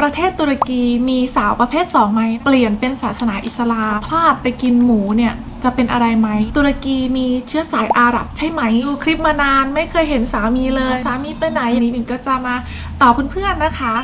ประเทศตุรกีมีสาวประเภท2ไหมเปลี่ยนเป็นศาสนาอิสลามพลาดไปกินหมูเนี่ย จะเป็นอะไรไหม ตุรกีมีเชื้อสายอาหรับใช่ไหม ดูคลิปมานานไม่เคยเห็นสามีเลย สามีไปไหนวันนี้บิ่มก็จะมาตอบเพื่อนๆนะคะ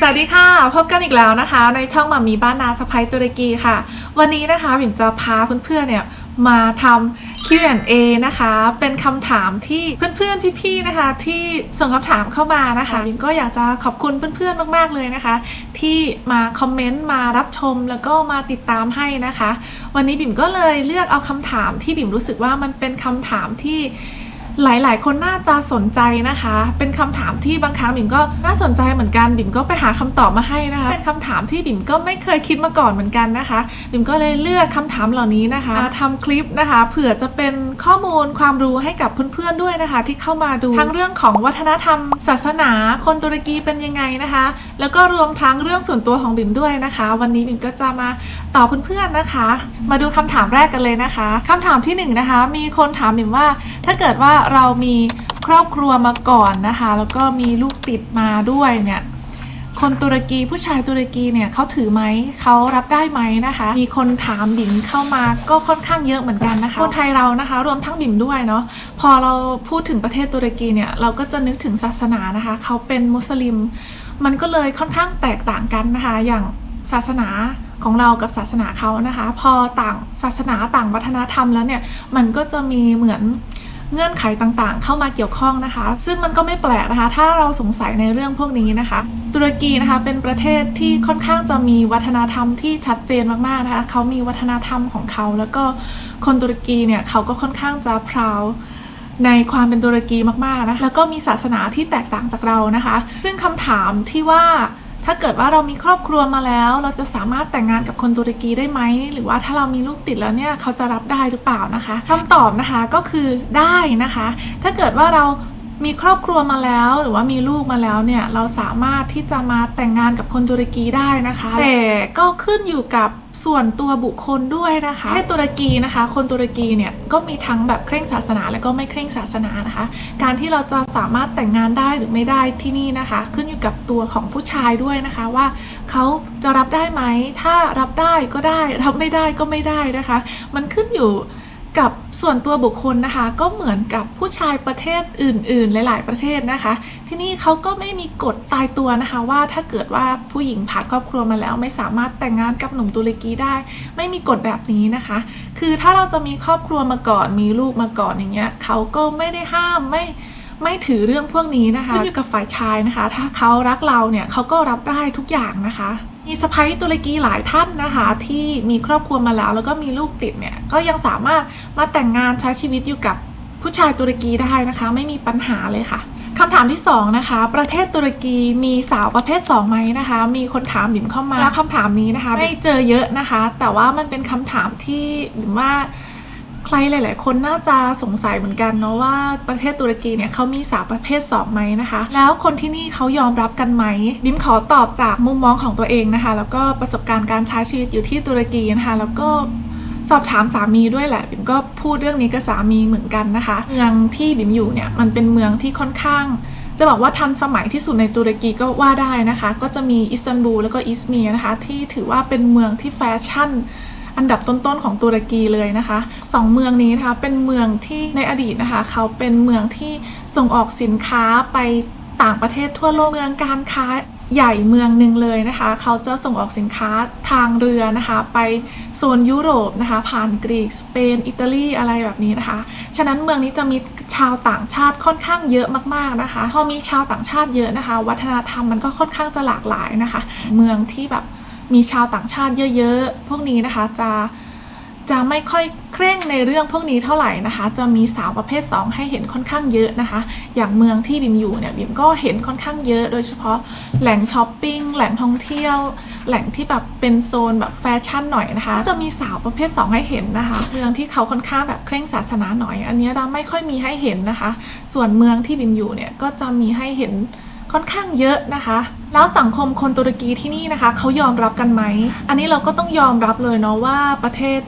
สวัสดีค่ะ พบกันอีกแล้วนะคะ ในช่องมามีบ้านนาสะพายตุรกีค่ะ วันนี้นะคะบิ่มจะพาเพื่อนๆเนี่ยมาทำ Q&A นะคะ เป็นคำถามที่เพื่อนๆพี่ๆนะคะ ที่ส่งคำถามเข้ามานะคะบิ่มก็อยากจะขอบคุณเพื่อนๆมากๆเลยนะคะ ที่มาคอมเมนต์มารับชมแล้วก็มาติดตามให้นะคะ วันนี้บิ่มก็เลยเลือกเอาคำถามที่บิ่มรู้สึกว่ามันเป็นคำถามที่ หลายๆ คนน่าจะสนใจนะคะ เป็นคำถามที่บางครั้งบิ่มก็น่าสนใจเหมือนกันบิ่มก็ไปหาคำตอบมาให้นะคะ เป็นคำถามที่บิ่มก็ไม่เคยคิดมาก่อนเหมือนกันนะคะบิ่มก็เลยเลือกคำถามเหล่านี้นะคะมาทำคลิปนะคะ เผื่อจะเป็นข้อมูลความรู้ให้กับเพื่อนๆด้วยนะคะ ที่เข้ามาดูทั้งเรื่องของวัฒนธรรม ศาสนา คนตุรกีเป็นยังไงนะคะ แล้วก็รวมทั้งเรื่องส่วนตัวของบิ่มด้วยนะคะ วันนี้บิ่มก็จะมาตอบเพื่อนๆนะคะ มาดูคำถามแรกกันเลยนะคะคำถามที่หนึ่งนะคะมีคนถามบิ่มว่าถ้าเกิดว่าเรามีครอบครัวมาก่อนนะคะ แล้วก็มีลูกติดมาด้วยเนี่ยคนตุรกีผู้ชายตุรกีเนี่ยเขาถือไหมเขารับได้ไหมนะคะ มีคนถามบิ่มเข้ามาก็ค่อนข้างเยอะเหมือนกันนะคะคนไทยเรานะคะ รวมทั้งบิ่มด้วยเนาะพอเราพูดถึงประเทศตุรกีเนี่ยเราก็จะนึกถึงศาสนานะคะเขาเป็นมุสลิม มันก็เลยค่อนข้างแตกต่างกันนะคะ อย่างศาสนาของเรากับศาสนาเขานะคะ พอต่างศาสนาต่างวัฒนธรรมแล้วเนี่ยมันก็จะมีเหมือน เงื่อนไขต่างๆ เข้ามาเกี่ยวข้องนะคะ ซึ่งมันก็ไม่แปลกนะคะ ถ้าเราสงสัยในเรื่องพวกนี้นะคะ ตุรกีนะคะเป็นประเทศที่ค่อนข้างจะมีวัฒนธรรมที่ชัดเจนมากๆนะคะเขามีวัฒนธรรมของเขา แล้วก็คนตุรกีเนี่ยเขาก็ค่อนข้างจะพราวในความเป็นตุรกีมากๆนะแล้วก็มีศาสนาที่แตกต่างจากเรานะคะ ซึ่งคำถามที่ว่า ถ้าเกิดว่าเรามีครอบครัวมาแล้ว เราจะสามารถแต่งงานกับคนตุรกีได้ไหม หรือว่าถ้าเรามีลูกติดแล้วเนี่ยเขาจะรับได้หรือเปล่านะคะคำตอบนะคะก็คือได้นะคะ ถ้าเกิดว่าเรา มีครอบครัวมาแล้ว หรือว่ามีลูกมาแล้วเนี่ยเราสามารถที่จะมาแต่งงานกับคนตุรกีได้นะคะ แต่ก็ขึ้นอยู่กับส่วนตัวบุคคลด้วยนะคะประเทศตุรกีนะคะ คนตุรกีเนี่ยก็มีทั้งแบบเคร่งศาสนาและก็ไม่เคร่งศาสนานะคะ การที่เราจะสามารถแต่งงานได้หรือไม่ได้ที่นี่นะคะ ขึ้นอยู่กับตัวของผู้ชายด้วยนะคะว่าเขาจะรับได้ไหมถ้ารับได้ก็ได้ รับไม่ได้ก็ไม่ได้นะคะ มันขึ้นอยู่ กับส่วนตัวบุคคลนะคะ ก็เหมือนกับผู้ชายประเทศอื่น ๆ หลาย ๆ ประเทศนะคะ ที่นี่เขาก็ไม่มีกฎตายตัวนะคะ ว่าถ้าเกิดว่าผู้หญิงผ่านครอบครัวมาแล้วไม่สามารถแต่งงานกับหนุ่มตุรกีได้ ไม่มีกฎแบบนี้นะคะ คือถ้าเราจะมีครอบครัวมาก่อนมีลูกมาก่อนอย่างเงี้ยเขาก็ไม่ได้ห้ามไม่ ไม่ถือเรื่องพวกนี้นะคะขึ้นอยู่กับฝ่ายชายนะคะ ถ้าเขารักเราเนี่ยเขาก็รับได้ทุกอย่างนะคะมีสะพ้ยตุรกีหลายท่านนะคะ ที่มีครอบครัวมาแล้ว แล้วก็มีลูกติดเนี่ยก็ยังสามารถมาแต่งงานใช้ชีวิตอยู่กับผู้ชายตุรกีได้นะคะ ไม่มีปัญหาเลยค่ะคำถามที่สองนะคะ ประเทศตุรกีมีสาวประเภทสองไหมนะคะ มีคนถามบิ่มเข้ามาแล้วคำถามนี้นะคะ ไม่เจอเยอะนะคะ แต่ว่ามันเป็นคำถามที่บิ่มว่า ใครหลาย ๆ คนน่าจะสงสัยเหมือนกันเนาะว่าประเทศตุรกีเนี่ยเขามีสาวประเภท2ไหมนะคะ แล้วคนที่นี่เขายอมรับกันไหมบิมขอตอบจากมุมมองของตัวเองนะคะ แล้วก็ประสบการณ์การใช้ชีวิตอยู่ที่ตุรกีนะคะแล้วก็สอบถามสามีด้วยแหละบิมก็พูดเรื่องนี้กับสามีเหมือนกันนะคะ เมืองที่บิมอยู่เนี่ยมันเป็นเมืองที่ค่อนข้าง จะบอกว่าทันสมัยที่สุดในตุรกีก็ว่าได้นะคะ ก็จะมีอิสตันบูลแล้วก็อิสเมียนะคะ ที่ถือว่าเป็นเมืองที่แฟชั่น อันดับต้นๆของตุรกีเลยนะคะสองเมืองนี้นะคะเป็นเมืองที่ในอดีตนะคะ เขาเป็นเมืองที่ส่งออกสินค้าไปต่างประเทศทั่วโลกเมืองการค้าใหญ่เมืองหนึ่งเลยนะคะ เขาจะส่งออกสินค้าทางเรือนะคะ ไปโซนยุโรปนะคะ ผ่านกรีกสเปน อิตาลีอะไรแบบนี้นะคะ ฉะนั้นเมืองนี้จะมีชาวต่างชาติค่อนข้างเยอะมากๆนะคะ พอมีชาวต่างชาติเยอะนะคะ วัฒนธรรมมันก็ค่อนข้างจะหลากหลายนะคะ เมืองที่แบบ มีชาวต่างชาติเยอะๆ พวกนี้นะคะจะจะไม่ค่อยเคร่งในเรื่องพวกนี้เท่าไหร่นะคะ จะมีสาวประเภท 2 ให้เห็นค่อนข้างเยอะนะคะ อย่างเมืองที่บิมอยู่เนี่ยบิมก็เห็นค่อนข้างเยอะ โดยเฉพาะแหล่งช้อปปิ้งแหล่งท่องเที่ยว แหล่งที่แบบเป็นโซนแบบแฟชั่นหน่อยนะคะ จะมีสาวประเภท 2 ให้เห็นนะคะ เมืองที่เขาค่อนข้างแบบเคร่งศาสนาหน่อย อันนี้จะไม่ค่อยมีให้เห็นนะคะ ส่วนเมืองที่บิมอยู่เนี่ยก็จะมีให้เห็น ค่อนข้างเยอะนะคะ แล้วสังคมคนตุรกีที่นี่นะคะเขายอมรับกันไหม อันนี้เราก็ต้องยอมรับเลยเนาะว่าประเทศ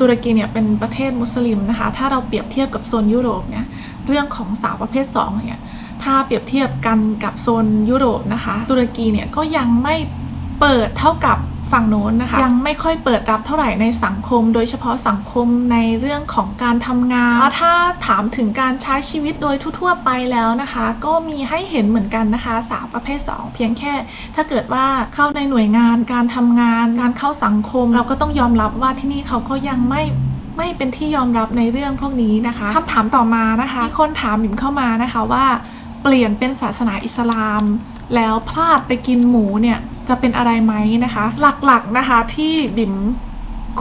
ตุรกีเนี่ยเป็นประเทศมุสลิมนะคะ ถ้าเราเปรียบเทียบกับโซนยุโรปเนี่ยเรื่องของสาวประเภท2เนี่ยถ้าเปรียบเทียบกันกับโซนยุโรปนะคะ ตุรกีเนี่ยก็ยังไม่ เปิดเท่ากับฝั่งโน้นนะคะยังไม่ค่อยเปิดรับเท่าไหร่ในสังคม โดยเฉพาะสังคมในเรื่องของการทำงานแล้วถ้าถามถึงการใช้ชีวิตโดยทั่วๆไปแล้วนะคะ ก็มีให้เห็นเหมือนกันนะคะสาวประเภท 2 เพียงแค่ ถ้าเกิดว่าเข้าในหน่วยงานการทำงาน การเข้าสังคม เราก็ต้องยอมรับว่าที่นี่เขาก็ยังไม่ไม่เป็นที่ยอมรับในเรื่องพวกนี้นะคะคำถามต่อมานะคะมีคนถามบิมเข้ามานะคะว่า เปลี่ยนเป็นศาสนาอิสลาม แล้วพลาดไปกินหมูเนี่ย จะเป็นอะไรไหมนะคะ หลักๆนะคะที่บิม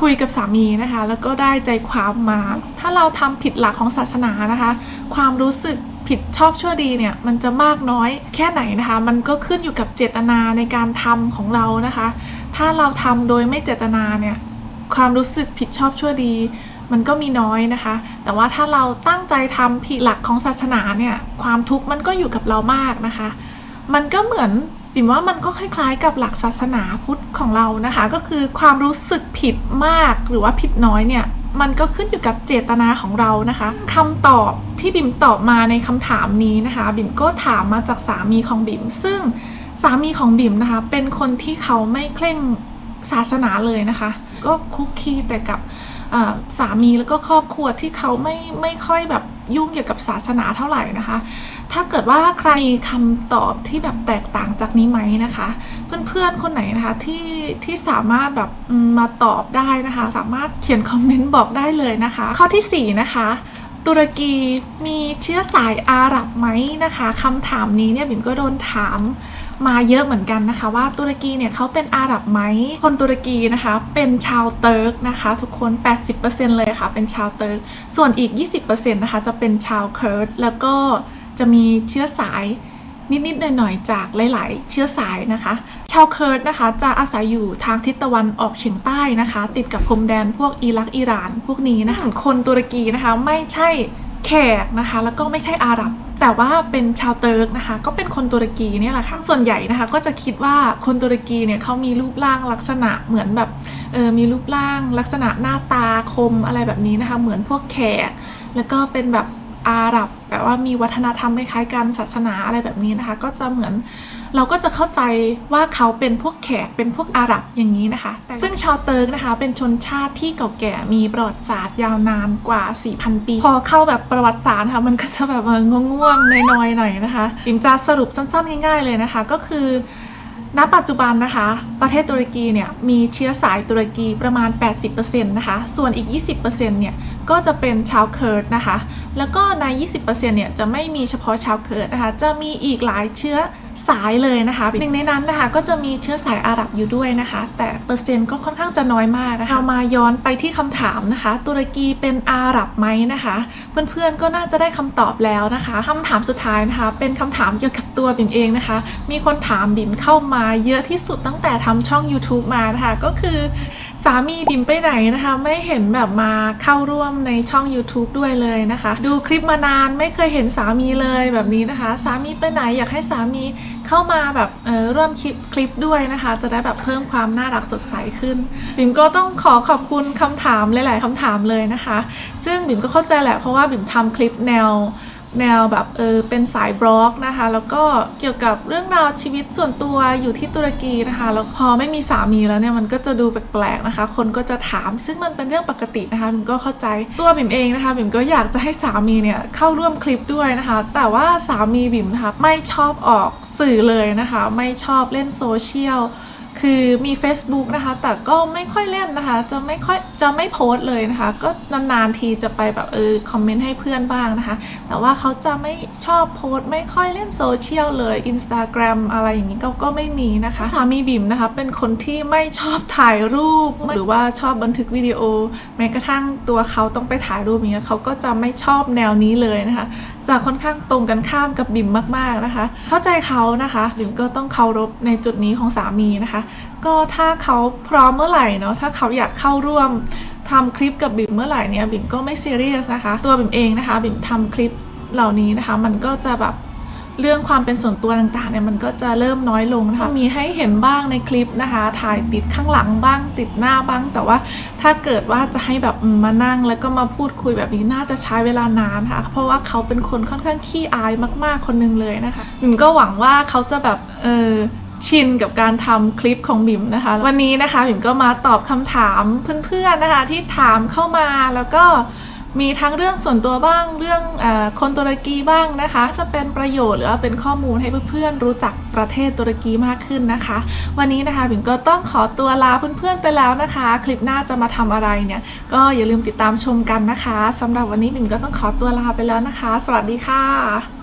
คุยกับสามีนะคะ แล้วก็ได้ใจความมา ถ้าเราทำผิดหลักของศาสนานะคะ ความรู้สึกผิดชอบชั่วดีเนี่ย มันจะมากน้อยแค่ไหนนะคะ มันก็ขึ้นอยู่กับเจตนาในการทำของเรานะคะ ถ้าเราทำโดยไม่เจตนาเนี่ย ความรู้สึกผิดชอบชั่วดี มันก็มีน้อยนะคะ แต่ว่าถ้าเราตั้งใจทำผิดหลักของศาสนาเนี่ย ความทุกข์มันก็อยู่กับเรามากนะคะ มันก็เหมือน ปิ่มว่ามันก็คล้ายๆ กับหลักศาสนาพุทธของเรานะคะ ก็คือความรู้สึกผิดมากหรือว่าผิดน้อยเนี่ยมันก็ขึ้นอยู่กับเจตนาของเรานะคะคำตอบที่บิ่มตอบมาในคำถามนี้นะคะ บิ่มก็ถามมาจากสามีของบิ่มซึ่งสามีของบิ่มนะคะ เป็นคนที่เขาไม่เคร่งศาสนาเลยนะคะ ก็คุกคีแต่กับสามีแล้วก็ครอบครัวที่เขาไม่ไม่ค่อยแบบ ยุ่งเกี่ยวกับศาสนาเท่าไหร่นะคะ ถ้าเกิดว่าใครมีคำตอบที่แบบแตกต่างจากนี้ไหมนะคะ เพื่อนๆคนไหนนะคะที่ที่สามารถแบบมมาตอบได้นะคะ สามารถเขียนคอมเมนต์บอกได้เลยนะคะ ข้อที่ 4 นะคะตุรกีมีเชื้อสายอาหรับไหมนะคะคำถามนี้เนี่ยบิ่มก็โดนถาม มาเยอะเหมือนกันนะคะ ว่าตุรกีเนี่ยเขาเป็นอาหรับไหมคนตุรกีนะคะ เป็นชาวเติร์กนะคะ ทุกคน 80%เลยค่ะ เป็นชาวเติร์กส่วนอีก 20%นะคะ จะเป็นชาวเคิร์ดแล้วก็จะมีเชื้อสายนิด ๆ หน่อย ๆ จากหลาย ๆ เชื้อสายนะคะ ชาวเคิร์ดนะคะ จะอาศัยอยู่ทางทิศตะวันออกเฉียงใต้นะคะ ติดกับพรมแดนพวกอิรักอิหร่าน พวกนี้นะคะคนตุรกีนะคะไม่ใช่แขกนะคะ แล้วก็ไม่ใช่อาหรับ แต่ว่าเป็นชาวเติร์กนะคะ ก็เป็นคนตุรกีเนี่ยแหละค่ะส่วนใหญ่นะคะ ก็จะคิดว่าคนตุรกีเนี่ยเขามีรูปร่างลักษณะเหมือนแบบเออมีรูปร่างลักษณะหน้าตาคมอะไรแบบนี้นะคะ เหมือนพวกแขกแล้วก็เป็นแบบ อาหรับแบบว่ามีวัฒนธรรมคล้ายๆกันศาสนาอะไรแบบนี้นะคะ ก็จะเหมือนเราก็จะเข้าใจว่าเขาเป็นพวกแขกเป็นพวกอาหรับอย่างนี้นะคะแต่ซึ่งชาวเติร์กนะคะเป็นชนชาติที่เก่าแก่มีประวัติศาสตร์ยาวนานกว่า 4,000 ปี พอเข้าแบบประวัติศาสตร์นะคะมันก็จะแบบว่าง่วงๆน้อยๆหน่อยนะคะปิมจะสรุปสั้นๆง่ายๆเลยนะคะ ก็คือ ณปัจจุบันนะคะ ประเทศตุรกีเนี่ยมีเชื้อสายตุรกีประมาณ 80%นะคะ ส่วนอีก 20%เนี่ยก็จะเป็นชาวเคิร์ดนะคะ แล้วก็ใน 20%เนี่ยจะไม่มีเฉพาะชาวเคิร์ดนะคะ จะมีอีกหลายเชื้อ สายเลยนะคะหนึ่งในนั้นนะคะก็จะมีเชื้อสายอาหรับอยู่ด้วยนะคะ แต่เปอร์เซ็นต์ก็ค่อนข้างจะน้อยมากนะคะามาย้อนไปที่คำถามนะคะ ตุรกีเป็นอาหรับไหมนะคะ เพื่อนๆก็น่าจะได้คำตอบแล้วนะคะคำถามสุดท้ายนะคะ เป็นคำถามเกี่ยวกับตัวบิ่มเองนะคะ มีคนถามบิ่มเข้ามาเยอะที่สุดตั้งแต่ทำช่อง YouTube มานะคะก็คือ สามีบิ่มไปไหนนะคะ ไม่เห็นแบบมาเข้าร่วมในช่อง YouTube ด้วยเลยนะคะ ดูคลิปมานานไม่เคยเห็นสามีเลยแบบนี้นะคะ สามีไปไหนอยากให้สามีเข้ามาแบบเออร่วมคลิปคลิปด้วยนะคะ จะได้แบบเพิ่มความน่ารักสดใสขึ้น บิ่มก็ต้องขอขอบคุณคำถามหลาย ๆคำถามเลยนะคะ ซึ่งบิ่มก็เข้าใจแหละเพราะว่าบิ่มทำคลิปแนว แนวแบบเออเป็นสายบล็อกนะคะ แล้วก็เกี่ยวกับเรื่องราวชีวิตส่วนตัวอยู่ที่ตุรกีนะคะ แล้วพอไม่มีสามีแล้วเนี่ยมันก็จะดูแปลกๆนะคะ คนก็จะถามซึ่งมันเป็นเรื่องปกตินะคะบิ่มก็เข้าใจตัวบิ่มเองนะคะบิ่มก็อยากจะให้สามีเนี่ยเข้าร่วมคลิปด้วยนะคะ แต่ว่าสามีบิ่มนะคะไม่ชอบออกสื่อเลยนะคะ ไม่ชอบเล่นโซเชียล คือมี Facebook นะคะ แต่ก็ไม่ค่อยเล่นนะคะ จะไม่ค่อยจะไม่โพสต์เลยนะคะ ก็นานๆทีจะไปแบบเออคอมเมนต์ให้เพื่อนบ้างนะคะ แต่ว่าเขาจะไม่ชอบโพสต์ไม่ค่อยเล่นโซเชียลเลย Instagram อะไรอย่างนี้ก็ก็ไม่มีนะคะ สามีบิ่มนะคะ เป็นคนที่ไม่ชอบถ่ายรูป หรือว่าชอบบันทึกวิดีโอ แม้กระทั่งตัวเขาต้องไปถ่ายรูปเงี้ยเขาก็จะไม่ชอบแนวนี้เลยนะคะจะค่อนข้างตรงกันข้ามกับบิ่มมากๆนะคะ เข้าใจเขานะคะบิ่มก็ต้องเคารพในจุดนี้ของสามีนะคะก็ถ้าเขาพร้อมเมื่อไหร่เนาะถ้าเขาอยากเข้าร่วมทำคลิปกับบิ่มเมื่อไหร่เนี่ยบิ่มก็ไม่ซีเรียสนะคะ ตัวบิ่มเองนะคะบิ่มทำคลิปเหล่านี้นะคะ มันก็จะแบบเรื่องความเป็นส่วนตัวต่างๆเนี่ยมันก็จะเริ่มน้อยลงนะคะมีให้เห็นบ้างในคลิปนะคะ ถ่ายติดข้างหลังบ้างติดหน้าบ้าง แต่ว่าถ้าเกิดว่าจะให้แบบมานั่ง แล้วก็มาพูดคุยแบบนี้น่าจะใช้เวลานานค่ะ เพราะว่าเขาเป็นคนค่อนข้างขี้อายมากๆคนหนึงเลยนะคะอืมก็หวังว่าเขาจะแบบเออ ชินกับการทำคลิปของบิมนะคะ วันนี้นะคะบิมก็มาตอบคำถามเพื่อนๆนะคะที่ถามเข้ามาแล้วก็มีทั้งเรื่องส่วนตัวบ้างเรื่องออคนตุรกีบ้างนะคะ จะเป็นประโยชน์หรือว่าเป็นข้อมูลให้เพื่อนๆรู้จักประเทศตุรกีมากขึ้นนะคะ วันนี้นะคะบิมก็ต้องขอตัวลาเพื่อนๆไปแล้วนะคะ คลิปหน้าจะมาทำอะไรเนี่ยก็อย่าลืมติดตามชมกันนะคะสำหรับวันนี้บิมก็ต้องขอตัวลาไปแล้วนะคะ สวัสดีค่ะ